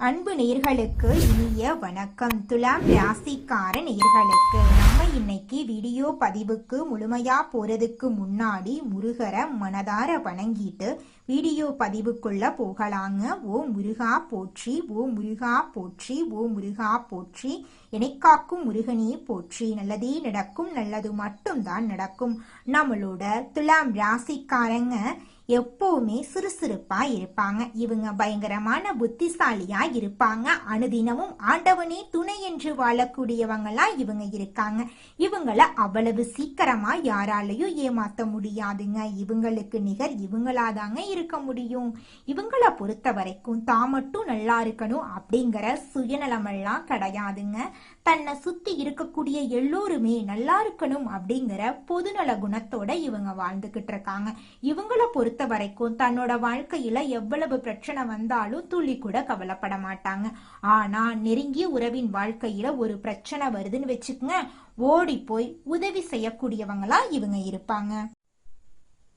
அன்பு நேர்களுக்கு இனிய வணக்கம். துலாம் ராசிக்கார நேர்களுக்கு நம்ம இன்னைக்கு வீடியோ பதிவுக்கு முழுமையா போறதுக்கு முன்னாடி முருகரை மனதார வணங்கிட்டு வீடியோ பதிவுக்குள்ள போகலாங்க. ஓ முருகா போற்றி ஓ முருகா போற்றி ஓ முருகா போற்றி. எனக்காக்கும் முருகனே போற்றி. நல்லதே நடக்கும் நல்லது மட்டும்தான் நடக்கும். நம்மளோட துலாம் ராசிக்காரங்க எப்பவுமே சுறுசுறுப்பா இருப்பாங்க. இவங்க பயங்கரமான புத்திசாலியா இருப்பாங்க. அனுதினமும் ஆண்டவனே துணை என்று வாழக்கூடியவங்களா இவங்க இருக்காங்க. இவங்கள அவ்வளவு சீக்கிரமா யாராலையும் ஏமாத்த முடியாதுங்க. இவங்களுக்கு நிகர் இவங்களாதாங்க இரு இருக்க முடியும். இவங்கள பொறுத்த வரைக்கும் தான் மட்டும் நல்லா இருக்கணும் அப்படிங்கிற சுயநலமெல்லாம் கிடையாதுங்க. தன்னை சுத்தி இருக்கக்கூடிய எல்லோருமே நல்லா இருக்கணும் அப்படிங்கிற பொதுநல குணத்தோட இவங்க வாழ்ந்துகிட்டு இருக்காங்க. இவங்கள பொறுத்த வரைக்கும் தன்னோட வாழ்க்கையில எவ்வளவு பிரச்சனை வந்தாலும் துளி கூட கவலைப்பட மாட்டாங்க. ஆனா நெருங்கிய உறவின் வாழ்க்கையில ஒரு பிரச்சனை வருதுன்னு வச்சுக்கோங்க. ஓடி போய் உதவி செய்யக்கூடியவங்களா இவங்க இருப்பாங்க.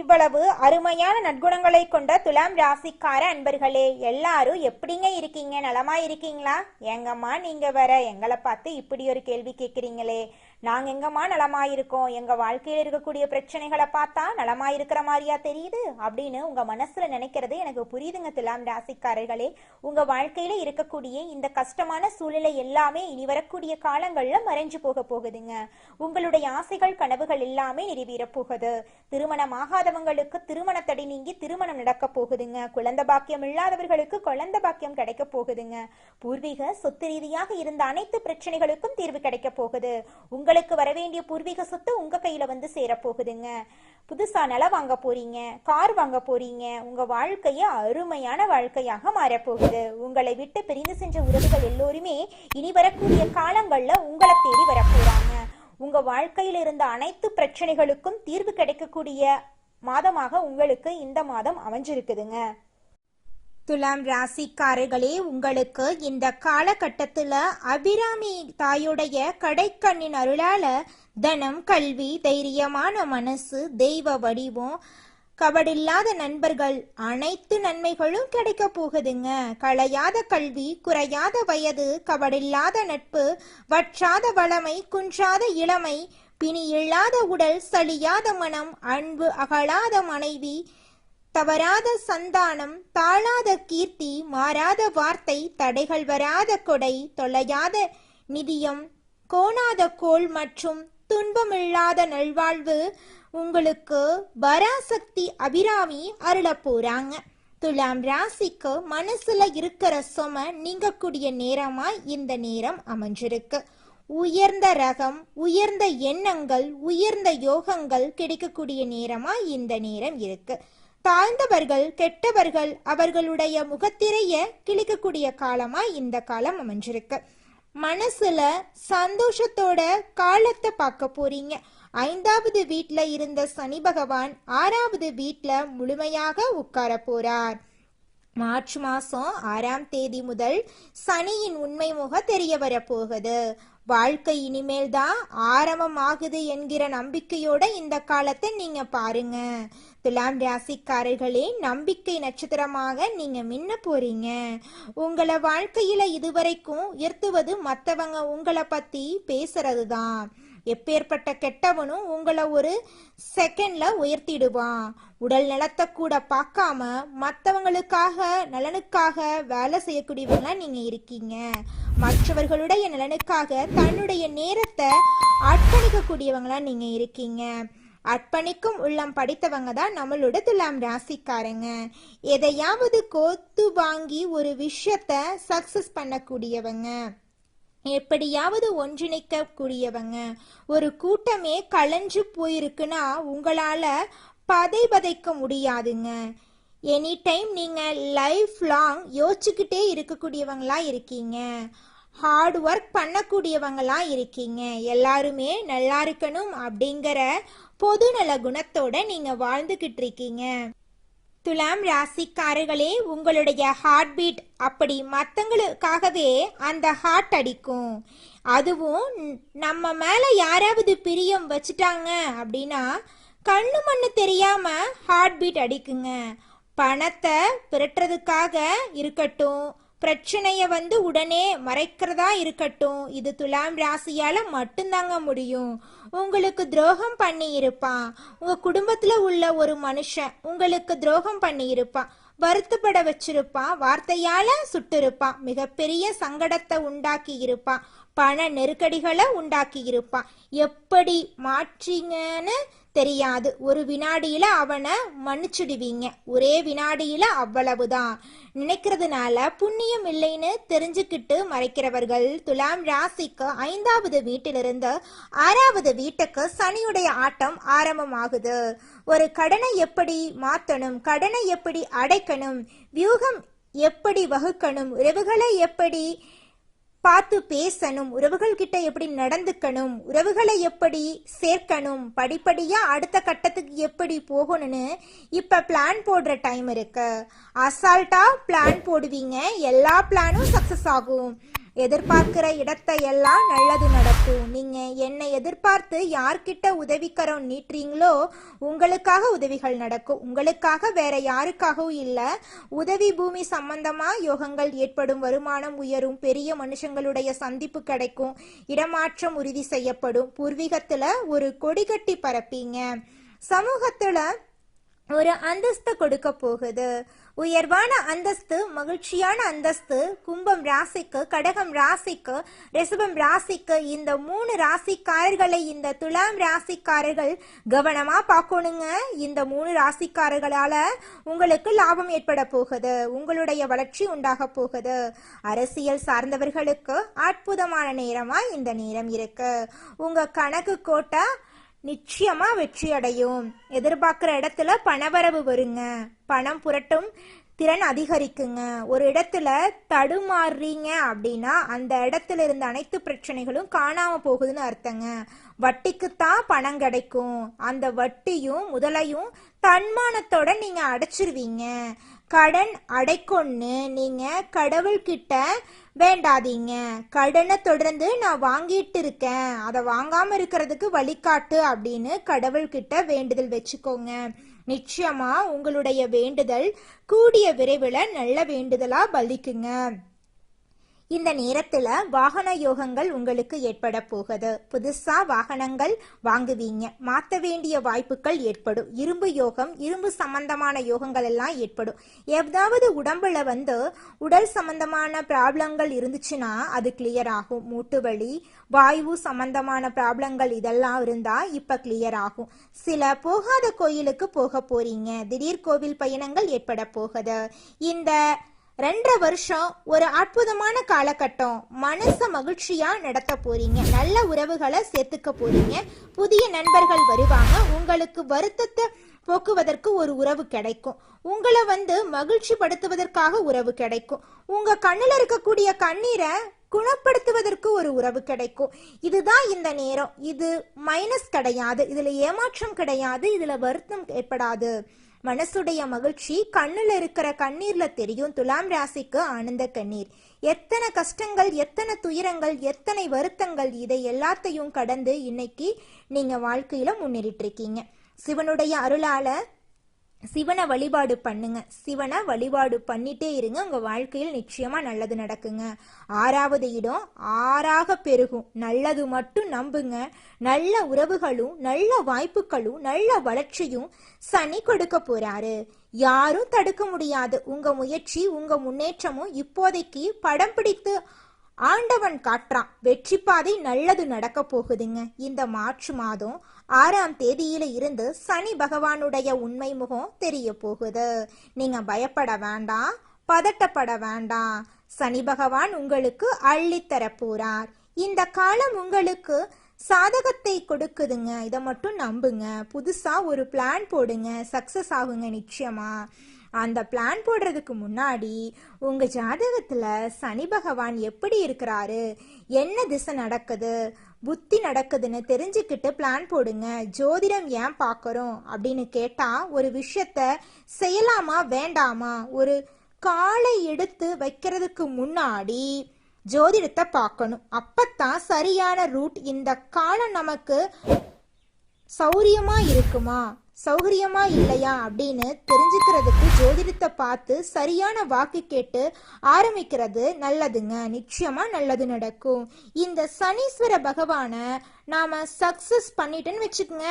இவ்வளவு அருமையான நற்குணங்களை கொண்ட துலாம் ராசிக்கார அன்பர்களே எல்லாரும் எப்படிங்க இருக்கீங்க? நலமா இருக்கீங்களா? எங்கம்மா நீங்க வர எங்களை பார்த்து இப்படி ஒரு கேள்வி கேட்குறீங்களே. நாங்க எங்கம்மா நலமாயிருக்கோம்? எங்க வாழ்க்கையில இருக்கக்கூடிய பிரச்சனைகளை பார்த்தா நலமாயிருக்கிற மாதிரியா தெரியுது? அப்படின்னு உங்க மனசுல நினைக்கிறது எனக்கு புரியுதுங்க துலாம் ராசிக்காரர்களே. உங்க வாழ்க்கையில இருக்கக்கூடிய இந்த கஷ்டமான சூழ்நிலை எல்லாமே இனி வரக்கூடிய காலங்கள்ல மறைஞ்சு போக போகுதுங்க. உங்களுடைய ஆசைகள் கனவுகள் எல்லாமே நிறைவேற போகுது. திருமணம் ஆகாதவங்களுக்கு திருமண தடை நீங்கி திருமணம் நடக்க போகுதுங்க. குழந்தை பாக்கியம் இல்லாதவர்களுக்கு குழந்தை பாக்கியம் கிடைக்க போகுதுங்க. பூர்வீக சொத்து ரீதியாக இருந்த அனைத்து பிரச்சனைகளுக்கும் தீர்வு கிடைக்க போகுது. உங்களுக்கு வரவேண்டிய பூர்வீக சொத்து உங்க கையில வந்து சேரப்போகுதுங்க. புதுசாக புதுசா நிலம் வாங்க போறீங்க கார் வாங்க போறீங்க உங்க வாழ்க்கைய அருமையான வாழ்க்கையாக மாறப்போகுது. உங்களை விட்டு பிரிந்து சென்ற உறவுகள் எல்லோருமே இனி வரக்கூடிய காலங்கள்ல உங்களை தேடி வரப்போறாங்க. உங்க வாழ்க்கையில் இருந்த அனைத்து பிரச்சனைகளுக்கும் தீர்வு கிடைக்கக்கூடிய மாதமாக உங்களுக்கு இந்த மாதம் அமைஞ்சிருக்குதுங்க. துலாம் ராசிக்காரர்களே உங்களுக்கு இந்த காலகட்டத்தில் அபிராமி தாயுடைய கடைக்கண்ணின் அருளால தனம் கல்வி தைரியமான மனசு தெய்வ வடிவம் கபடில்லாத நண்பர்கள் அனைத்து நன்மைகளும் கிடைக்க போகுதுங்க. களையாத கல்வி குறையாத வயது கபடில்லாத நட்பு வற்றாத வளமை குன்றாத இளமை பிணி இல்லாத உடல் சலியாத மனம் அன்பு அகலாத மனைவி தவறாத சந்தானம் தாழாத கீர்த்தி மாறாத வார்த்தை தடைகள் வராத கொடை தொலையாத நிதியம் கோணாத கோல் மற்றும் துன்பமில்லாத நல்வாழ்வு உங்களுக்கு பராசக்தி அபிராமி அருள போறாங்க. துலாம் ராசிக்கு மனசுல இருக்கிற சும நீங்கக்கூடிய நேரமா இந்த நேரம் அமைஞ்சிருக்கு. உயர்ந்த ரகம் உயர்ந்த எண்ணங்கள் உயர்ந்த யோகங்கள் கிடைக்கக்கூடிய நேரமா இந்த நேரம் இருக்கு. தாழ்ந்தவர்கள் கெட்டவர்கள் அவர்களுடைய முகத்திரைய கிழிக்கக்கூடிய காலமா இந்த காலம் அமைஞ்சிருக்கு. மனசுல சந்தோஷத்தோட காலத்தை பார்க்க போறீங்க. ஐந்தாவது வீட்ல இருந்த சனி பகவான் ஆறாவது வீட்ல முழுமையாக உட்கார போறார். மார்ச் மாசம் ஆறாம் தேதி முதல் சனியின் உண்மை முக தெரிய வரப்போகுது வாழ்க்கை இனிமேல் தான் ஆரம்பமாகுது என்கிற நம்பிக்கையோட இந்த காலத்தை நீங்க பாருங்க. துலாம் ராசிக்காரர்களே நம்பிக்கை நட்சத்திரமாக நீங்க மின்ன போறீங்க. உங்களை வாழ்க்கையில இதுவரைக்கும் உயர்த்துவது மத்தவங்க உங்களை பத்தி பேசுறது தான் எப்பேற்பட்ட கெட்டவனும் உங்களை ஒரு செகண்ட்ல உயர்த்திடுவான். உடல் நலத்தை கூட பார்க்காம மற்றவங்களுக்காக நலனுக்காக வேலை செய்யக்கூடியவங்களா நீங்க இருக்கீங்க. மற்றவர்களுடைய நலனுக்காக தன்னுடைய நேரத்தை அர்ப்பணிக்கக்கூடியவங்களா நீங்க இருக்கீங்க. அர்ப்பணிக்கும் உள்ளம் படித்தவங்க தான் நம்மளோட துலாம் ராசிக்காரங்க. எதையாவது கோத்து வாங்கி ஒரு விஷயத்த சக்சஸ் பண்ணக்கூடியவங்க. எப்படியாவது ஒன்றிணைக்க கூடியவங்க ஒரு கூட்டமே களைஞ்சு போயிருக்குன்னா உங்களால பதை பதைக்க முடியாதுங்க. எனி டைம் நீங்க லைஃப் லாங் யோசிச்சுக்கிட்டே இருக்கக்கூடியவங்களா இருக்கீங்க. ஹார்ட் ஒர்க் பண்ணக்கூடியவங்களாம் இருக்கீங்க. எல்லாருமே நல்லா இருக்கணும் அப்படிங்கிற பொதுநல குணத்தோட நீங்க வாழ்ந்துகிட்டு இருக்கீங்க. துலாம் ராசிக்காரர்களே உங்களுடைய ஹார்ட் பீட் அப்படி மற்றங்களுக்காகவே அந்த ஹார்ட் அடிக்கும். அதுவும் நம்ம மேலே யாராவது பிரியம் வச்சுட்டாங்க அப்படின்னா கண்ணு மண்ணு தெரியாம ஹார்ட் பீட் அடிக்குங்க. பணத்தை பிரட்டுறதுக்காக இருக்கட்டும் பிரச்சனைய வந்து உடனே மறைக்கிறதா இருக்கட்டும். இது துலாம் ராசியால மட்டும்தாங்க முடியும். உங்களுக்கு துரோகம் பண்ணி இருப்பான் உங்க குடும்பத்துல உள்ள ஒரு மனுஷன் உங்களுக்கு துரோகம் பண்ணி இருப்பான் வருத்தப்பட வச்சிருப்பான் வார்த்தையால சுட்டிருப்பான் மிகப்பெரிய சங்கடத்தை உண்டாக்கி இருப்பான் பண நெருக்கடிகளை உண்டாக்கி இருப்பான் எப்படி மாற்றீங்கன்னு தெரியாது. ஒரு வினாடியில அவனை மன்னிச்சுடுவீங்க. ஒரே வினாடியில அவ்வளவுதான். நினைக்கிறதுனால புண்ணியம் இல்லைன்னு தெரிஞ்சுக்கிட்டு மறைக்கிறவர்கள் துலாம் ராசிக்கு ஐந்தாவது வீட்டிலிருந்து ஆறாவது வீட்டுக்கு சனியுடைய ஆட்டம் ஆரம்பமாகுது. ஒரு கடனை எப்படி மாத்தணும் கடனை எப்படி அடைக்கணும் வியூகம் எப்படி வகுக்கணும் உறவுகளை எப்படி பார்த்து பேசணும். உறவுகள் கிட்ட எப்படி நடந்துக்கணும்? உறவுகளை எப்படி சேர்க்கணும்? படிப்படியா அடுத்த கட்டத்துக்கு எப்படி போகணும்னு இப்ப பிளான் போடுற டைம் இருக்கு. அசால்ட்டா பிளான் போடுவீங்க. எல்லா பிளானும் சக்சஸ் ஆகும். எதிர்பார்க்கிற இடத்தை எல்லாம் நல்லது நடக்கும் நீங்க என்னை எதிர்பார்த்து யார்கிட்ட உதவிக்கரம் நீட்டுறீங்களோ உங்களுக்காக உதவிகள் நடக்கும் உங்களுக்காக வேற யாருக்காகவும் இல்ல. உதவி பூமி சம்பந்தமா யோகங்கள் ஏற்படும் வருமானம் உயரும் பெரிய மனுஷங்களுடைய சந்திப்பு கிடைக்கும் இடமாற்றம் உறுதி செய்யப்படும். பூர்வீகத்துல ஒரு கொடி கட்டி பரப்பீங்க. சமூகத்துல ஒரு அந்தஸ்து கொடுக்க போகுது. உயர்வான அந்தஸ்து மகிழ்ச்சியான அந்தஸ்து கும்பம் ராசிக்கு கடகம் ராசிக்கு ரிசபம் ராசிக்கு இந்த மூணு ராசிக்காரர்களை இந்த துலாம் ராசிக்காரர்கள் கவனமா பார்க்கணுங்க. இந்த மூணு ராசிக்காரர்களால உங்களுக்கு லாபம் ஏற்பட போகுது. உங்களுடைய வளர்ச்சி உண்டாக போகுது. அரசியல் சார்ந்தவர்களுக்கு அற்புதமான நேரமா இந்த நேரம் இருக்கு. உங்க கணக்கு கோட்டை நிச்சயமா வெற்றி அடையும் எதிர்பார்க்குற இடத்துல பணவரவு வருங்க. பணம் புரட்டும் திறன் அதிகரிக்குங்க. ஒரு இடத்துல தடுமாறுறீங்க அப்படின்னா அந்த இடத்துல இருந்த அனைத்து பிரச்சனைகளும் காணாம போகுதுன்னு அர்த்தங்க. வட்டிக்குத்தான் பணம் கிடைக்கும். அந்த வட்டியும் முதலையும் தன்மானத்தோட நீங்க அடைச்சிருவீங்க. கடன் அடைக்கொன்னு நீங்க கடவுள்கிட்ட வேண்டாதீங்க. கடனை தொடர்ந்து நான் வாங்கிட்டு இருக்கேன். அதை வாங்காம இருக்கிறதுக்கு வழிகாட்டு அப்படின்னு கடவுள்கிட்ட வேண்டுதல் வச்சுக்கோங்க. நிச்சயமா உங்களுடைய வேண்டுதல் கூடிய விரைவில் நல்ல வேண்டுதலா பலிக்குங்க. இந்த நேரத்துல வாகன யோகங்கள் உங்களுக்கு ஏற்பட போகுது. புதுசா வாகனங்கள் வாங்குவீங்க. மாத்த வேண்டிய வாய்ப்புகள் ஏற்படும். இரும்பு யோகம் இரும்பு சம்பந்தமான யோகங்கள் எல்லாம் ஏற்படும். ஏதாவது உடம்புல வந்து உடல் சம்பந்தமான ப்ராப்ளங்கள் இருந்துச்சுன்னா அது கிளியர் ஆகும். மூட்டு வலி வாயு சம்பந்தமான ப்ராப்ளங்கள் இதெல்லாம் இருந்தா இப்ப கிளியர் ஆகும். சில போகாத கோயிலுக்கு போக போறீங்க. திடீர் கோவில் பயணங்கள் ஏற்பட போகுது. இந்த ரெண்டரை வருஷம் ஒரு அற்புதமான காலகட்டம். மனச மகிழ்ச்சியா நடத்த போறீங்க. நல்ல உறவுகளை சேர்த்துக்க போறீங்க. புதிய நண்பர்கள் வருவாங்க. உங்களுக்கு வருத்தத்தை போக்குவதற்கு ஒரு உறவு கிடைக்கும். உங்களை வந்து மகிழ்ச்சி படுத்துவதற்காக உறவு கிடைக்கும். உங்க கண்ணில் இருக்கக்கூடிய கண்ணீரை குணப்படுத்துவதற்கு ஒரு உறவு கிடைக்கும். இதுதான் இந்த நேரம். இது மைனஸ் கிடையாது. இதுல ஏமாற்றம் கிடையாது. இதுல வருத்தம் ஏற்படாது. மனசுடைய மகிழ்ச்சி கண்ணில் இருக்கிற கண்ணீர்ல தெரியும். துலாம் ராசிக்கு ஆனந்த கண்ணீர். எத்தனை கஷ்டங்கள் எத்தனை துயரங்கள் எத்தனை வருத்தங்கள் இதை எல்லாத்தையும் கடந்து இன்னைக்கு நீங்க வாழ்க்கையில முன்னேறிட்டு இருக்கீங்க. சிவனுடைய அருளால சிவனை வழிபாடு பண்ணுங்க. சிவனை வழிபாடு பண்ணிட்டே இருங்க. உங்க வாழ்க்கையில் நிச்சயமா நல்லது நடக்குங்க. ஆறாவது இடம் ஆறாக பெருகும். நல்லது மட்டும் நம்புங்க. நல்ல உறவுகளும் நல்ல வாய்ப்புகளும் நல்ல வளர்ச்சியும் சனி கொடுக்க போறாரு. யாரும் தடுக்க முடியாது. உங்க முயற்சி உங்க முன்னேற்றமும் இப்போதைக்கு படம் பிடித்து ஆண்டவன் காட்டுறான். வெற்றி பாதை நல்லது நடக்க போகுதுங்க. இந்த மார்ச் மாதம் ஆறாம் தேதியில இருந்து சனி பகவானுடைய உண்மை முகம் தெரிய போகுது. நீங்க பயப்பட வேண்டாம் பதட்டப்பட வேண்டாம். சனி பகவான் உங்களுக்கு அள்ளித்தர போறார். இந்த காலம் உங்களுக்கு சாதகத்தை கொடுக்குதுங்க. இதை மட்டும் நம்புங்க. புதுசா ஒரு பிளான் போடுங்க. சக்சஸ் ஆகுங்க நிச்சயமா. அந்த பிளான் போடுறதுக்கு முன்னாடி உங்க ஜாதகத்துல சனி பகவான் எப்படி இருக்கிறாரு? என்ன திசை நடக்குது? புத்தி நடக்குதுன்னு தெரிஞ்சுக்கிட்டு பிளான் போடுங்க. ஜோதிடம் ஏன் பார்க்கறோம்? அப்படின்னு கேட்டால் ஒரு விஷயத்த செய்யலாமா வேண்டாமா? ஒரு காலை எடுத்து வைக்கிறதுக்கு முன்னாடி ஜோதிடத்தை பார்க்கணும். அப்பத்தான் சரியான ரூட் இந்த காலம் நமக்கு சௌரியமா இருக்குமா? சௌகரியமா இல்லையா அப்படின்னு தெரிஞ்சுக்கிறதுக்கு ஜோதிடத்தை பார்த்து சரியான வாக்கு கேட்டு ஆரம்பிக்கிறது நல்லதுங்க. நிச்சயமா நல்லது நடக்கும். இந்த சனீஸ்வர பகவானை நாம சக்சஸ் பண்ணிட்டேன்னு வச்சுக்கோங்க.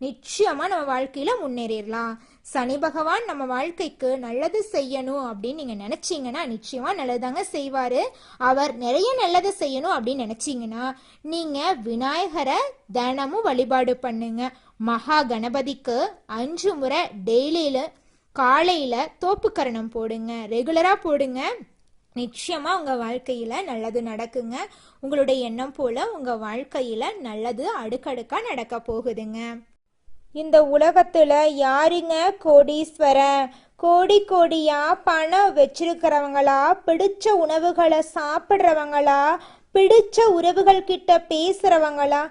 நிச்சயமா நம்ம வாழ்க்கையில முன்னேறிடலாம். சனி பகவான் நம்ம வாழ்க்கைக்கு நல்லது செய்யணும் அப்படின்னு நீங்க நினைச்சீங்கன்னா நிச்சயமா நல்லதாங்க செய்வாரு. அவர் நிறைய நல்லது செய்யணும் அப்படின்னு நினைச்சீங்கன்னா நீங்க விநாயகரை தினமும் வழிபாடு பண்ணுங்க. மகா கணபதிக்கு அஞ்சு முறை டெய்லியில காலையில தோப்புக்கரணம் போடுங்க. ரெகுலரா போடுங்க. நிச்சயமா உங்க வாழ்க்கையில நல்லது நடக்குங்க. உங்களுடைய எண்ணம் போல உங்க வாழ்க்கையில நல்லது அடுக்கடுக்கா நடக்க போகுதுங்க. இந்த உலகத்துல யாருங்க கோடீஸ்வரன்? கோடி கோடியா பணம் வச்சிருக்கிறவங்களா? பிடிச்ச உணவுகளை சாப்பிட்றவங்களா? பிடிச்ச உறவுகள் கிட்ட பேசுறவங்களா?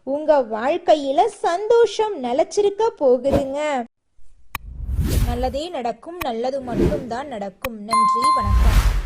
உங்க வாழ்க்கையில சந்தோஷம் நிலச்சிருக்க போகுதுங்க. நல்லதே நடக்கும் நல்லது மட்டும்தான் நடக்கும். நன்றி வணக்கம்.